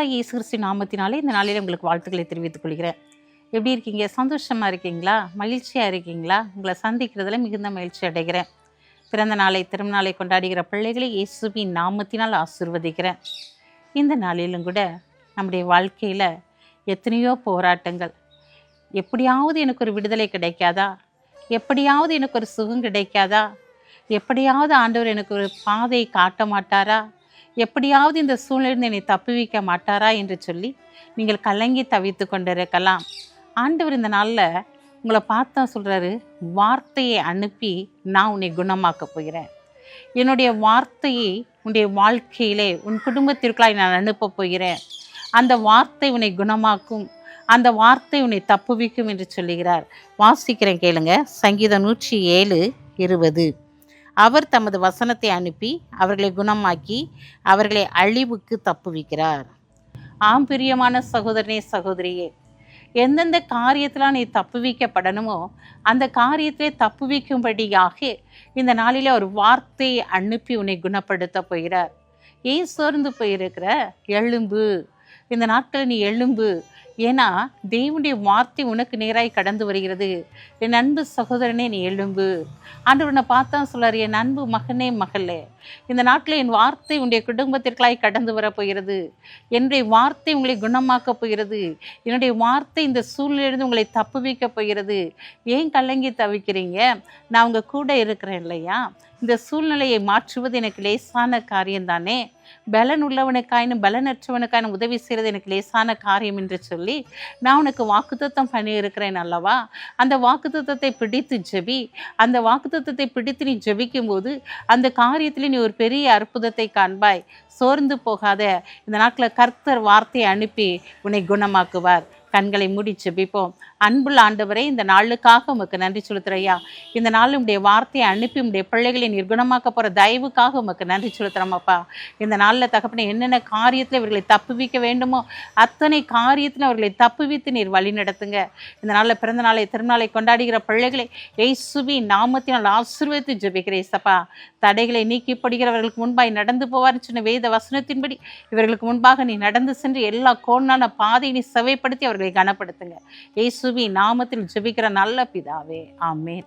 ஆண்டவராக இயேசு கிறிஸ்து நாமத்தினாலே இந்த நாளில் உங்களுக்கு வாழ்த்துக்களை தெரிவித்துக் கொள்கிறேன். எப்படி இருக்கீங்க? சந்தோஷமாக இருக்கீங்களா? மகிழ்ச்சியாக இருக்கீங்களா? உங்களை சந்திக்கிறதுல மிகுந்த மகிழ்ச்சி அடைகிறேன். பிறந்த நாளை திருநாளை கொண்டாடுகிற பிள்ளைகளை இயேசுவின் நாமத்தினால் ஆசிர்வதிக்கிறேன். இந்த நாளிலும் கூட நம்முடைய வாழ்க்கையில் எத்தனையோ போராட்டங்கள். எப்படியாவது எனக்கு ஒரு விடுதலை கிடைக்காதா? எப்படியாவது எனக்கு ஒரு சுகம் கிடைக்காதா? எப்படியாவது ஆண்டவர் எனக்கு ஒரு பாதை காட்ட மாட்டாரா? எப்படியாவது இந்த சூழ்நிலை என்னை தப்புவிக்க மாட்டாரா என்று சொல்லி நீங்கள் கலங்கி தவித்து கொண்டிருக்கலாம். ஆண்டவர் இந்த நாளில் உங்களை பார்த்தா சொல்கிறாரு வார்த்தையை அனுப்பி நான் உன்னை குணமாக்க போகிறேன். என்னுடைய வார்த்தையை உன்னுடைய வாழ்க்கையிலே உன் குடும்பத்திற்குள்ளாய் நான் அனுப்ப போகிறேன். அந்த வார்த்தை உன்னை குணமாக்கும் அந்த வார்த்தை உன்னை தப்புவிக்கும் என்று சொல்லுகிறார். வாசிக்கிறேன் கேளுங்க. சங்கீதம் நூற்றி ஏழு இருபது. அவர் தமது வசனத்தை அனுப்பி அவர்களை குணமாக்கி அவர்களை அழிவுக்கு தப்புவிக்கிறார். ஆம் பிரியமான சகோதரனே சகோதரியே எந்தெந்த காரியத்தில் நீ தப்புவிக்கப்படணுமோ அந்த காரியத்தை தப்புவிக்கும்படியாக இந்த நாளில் ஒரு வார்த்தையை அனுப்பி உன்னை குணப்படுத்த போகிறார். ஏன் சோர்ந்து போயிருக்கிற? எலும்பு இந்த நாட்களில் நீ எலும்பு ஏன்னா தேவனுடைய வார்த்தை உனக்கு நேராய் கடந்து வருகிறது. என் அன்பு சகோதரனே நீ எழும்பு. ஆண்டவனை பார்த்தா சொல்லார் என் அன்பு மகனே மகளே. இந்த நாட்டில் என் வார்த்தை உன்னுடைய குடும்பத்திற்காய் கடந்து வரப்போகிறது என்னுடைய வார்த்தை உங்களை குணமாக்கப் போகிறது. என்னுடைய வார்த்தை இந்த சூழ்நிலையிலிருந்து உங்களை தப்புவிக்கப் போகிறது. ஏன் கலங்கி தவிக்கிறீங்க? நான் உங்கள் கூட இருக்கிறேன் இல்லையா? இந்த சூழ்நிலையை மாற்றுவது எனக்கு லேசான காரியம்தானே? பலன் உள்ளவனுக்காயினும் பலனற்றவனுக்காயினும் உதவி செய்கிறது எனக்கு லேசான காரியம் என்று சொல்லி நான் உனக்கு வாக்குத்தத்தம் பண்ணியிருக்கிறேன் அல்லவா? அந்த வாக்குத்தத்தத்தை பிடித்து ஜெபி. அந்த வாக்குத்தத்தத்தை பிடித்து நீ ஜெபிக்கும்போது அந்த காரியத்தில் நீ ஒரு பெரிய அற்புதத்தை காண்பாய். சோர்ந்து போகாத. இந்த நாட்களில் கர்த்தர் வார்த்தையை அனுப்பி உன்னை குணமாக்குவார். கண்களை மூடி ஜெபிப்போம். அன்புள்ள ஆண்டவரே இந்த நாளுக்காக உமக்கு நன்றி செலுத்துறையா இந்த நாள் உடைய வார்த்தையை அனுப்பி உடைய பிள்ளைகளை நிர்குணமாக்க போகிற தயவுக்காக உமக்கு நன்றி செலுத்துகிறோமப்பா இந்த நாளில் தகப்பனை என்னென்ன காரியத்தில் இவர்களை தப்புவிக்க வேண்டுமோ அத்தனை காரியத்தில் அவர்களை தப்புவித்து நீர் வழி நடத்துங்க. இந்த நாளில் பிறந்த நாளை திருநாளை கொண்டாடுகிற பிள்ளைகளை ஏசுவி நாமத்தினால் ஆசீர்வதித்து ஜெபிக்கிறேன் சப்பா தடைகளை நீக்கி படுகிறவர்களுக்கு முன்பாய் நடந்து போவார்னு சொன்ன வேத வசனத்தின்படி இவர்களுக்கு முன்பாக நீ நடந்து சென்று எல்லா கோணான பாதையை நீ செவைப்படுத்தி அவர்களை கனப்படுத்துங்க. இயேசுவி நாமத்தில் ஜெபிக்கிற நல்ல பிதாவே. ஆமேன்.